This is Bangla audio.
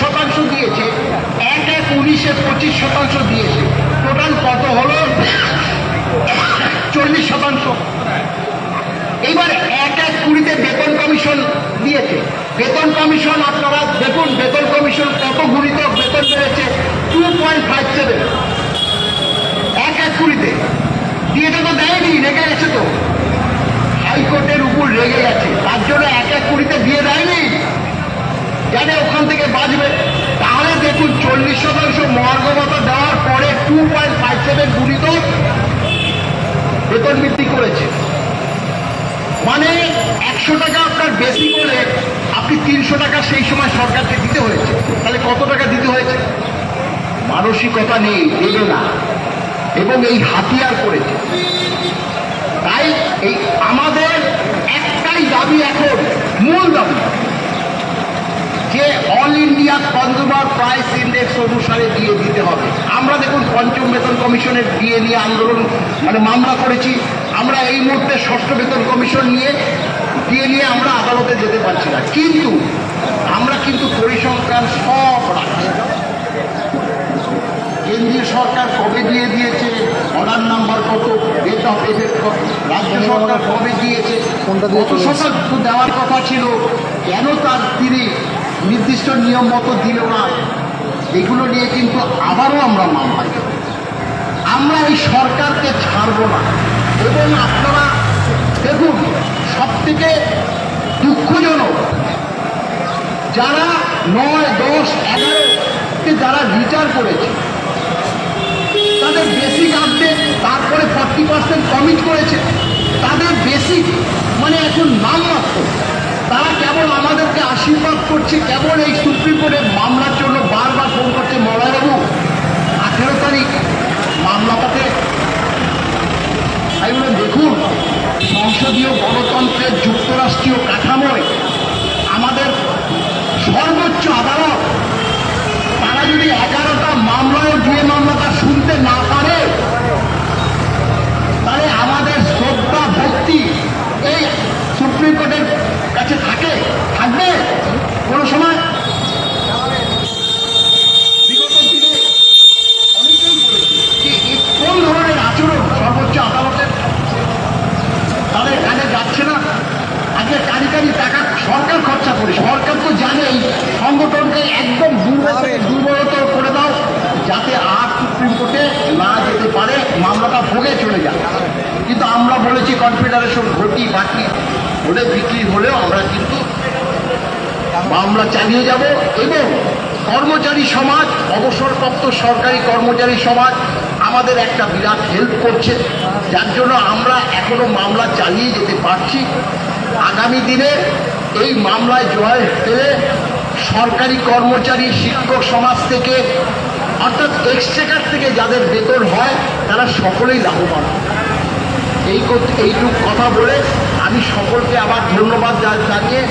শতাংশ দিয়েছে। এক এক উনিশে পঁচিশ শতাংশ দিয়েছে। টোটাল কত হলো? চল্লিশ শতাংশ। এইবার এক এক কুড়িতে বেতন কমিশন দিয়েছে। বেতন কমিশন আপনারা দেখুন, বেতন কমিশন কত গুণিত বেতন বেড়েছে টু পয়েন্ট ফাইভ সেভেন এক এক কুড়িতে দিয়ে এটা তো দেয়নি রেগে গেছে তো হাইকোর্টের উপর রেগে গেছে তার জন্য এক এক কুড়িতে দিয়ে দেয়নি ওখান থেকে বাঁচবে। তাহলে দেখুন, চল্লিশ শতাংশ মহার্গবতা দেওয়ার পরে টু পয়েন্ট ফাইভ সেভেন গুণিত বেতন বৃদ্ধি করেছে। মানে একশো টাকা আপনার বেশি করে আপনি তিনশো টাকা সেই সময় সরকারকে দিতে হয়েছে। তাহলে কত টাকা দিতে হয়েছে? মানসিকতা নেই, দেবে না। এবং এই হাতিয়ার করেছে। তাই এই আমাদের একটাই দাবি এখন, মূল দাবি। যে all India consumer price index অনুসারে দিয়ে দিতে হবে। আমরা দেখুন পঞ্চম বেতন কমিশনের দিয়ে নিয়ে আন্দোলন মানে মামলা করেছি। আমরা এই মুহূর্তে ষষ্ঠ বেতন কমিশন নিয়ে দিয়ে নিয়ে আমরা আদালতে যেতে পারছি না। কিন্তু আমরা কিন্তু পরিসংখ্যান সব রাখি। কেন্দ্রীয় সরকার কবে দিয়ে দিয়েছে? অর্ডার নাম্বার কত? ডেট অফ এফেক্ট কত? রাজ্য সরকার কবে দিয়েছে? কত শতাংশ দেওয়ার কথা ছিল? কেন তার তিনি নির্দিষ্ট নিয়ম মতো দিল না। এগুলো নিয়ে কিন্তু আবারও আমরা মামলা। আমরা এই সরকারকে ছাড়ব না। এবং আপনারা দেখুন সব থেকে দুঃখজনক, যারা নয়, দশ এগারোতে যারা রিটার্ন করেছে, তাদের বেসিক আপডেট তারপরে ফর্টি পার্সেন্ট কমিট করেছে, তাদের বেসিক মানে এখন নাম মাত্র। তারা কেবল আমাদেরকে আশীর্বাদ করছে কেবল এই সুপ্রিম কোর্টের মামলার জন্য বারবার ফোন করছে মলয়বাবু আঠেরো তারিখ মামলাটাতে তাই বলে দেখুন, সংসদীয় গণতন্ত্রের যুক্তরাষ্ট্রীয় কাঠামোয় আমাদের সর্বোচ্চ আদালত তারা যদি এগারোটা মামলায় দিয়ে মামলাটা শুনতে না পারে তাহলে আমাদের শ্রদ্ধা ভক্তি এই সুপ্রিম কোর্টের কাছে থাকে থাকবে কোনো সময় বিগত দিনে অনেকেই বলেছে যে এ কোন ধরনের আচরণ সর্বোচ্চ আদালতের তাদের কানে যাচ্ছে না আজকে কারি কারি টাকা সরকার করে সরকার তো জানেই সংগঠনকে একদম দুর্বলতর করে দাও যাতে আর সুপ্রিম কোর্টে না যেতে পারে মামলাটা ভোগে চলে যায় কিন্তু আমরা বলেছি কনফেডারেশন ঘটি বাকি হলে বিক্রি হলেও আমরা কিন্তু মামলা চালিয়ে যাব এবং কর্মচারী সমাজ অবসরপ্রাপ্ত সরকারি কর্মচারী সমাজ আমাদের একটা বিরাট হেল্প করছে। যার জন্য আমরা এখনও মামলা চালিয়ে যেতে পারছি। আগামী দিনে এই মামলায় জয় পেলে সরকারি কর্মচারী, শিক্ষক সমাজ থেকে, অর্থাৎ এক্সচেকার থেকে যাদের বেতন হয়, তারা সকলেই লাভবান। এই এইটুক কথা বলে আমি সকলকে আবার ধন্যবাদ জানিয়ে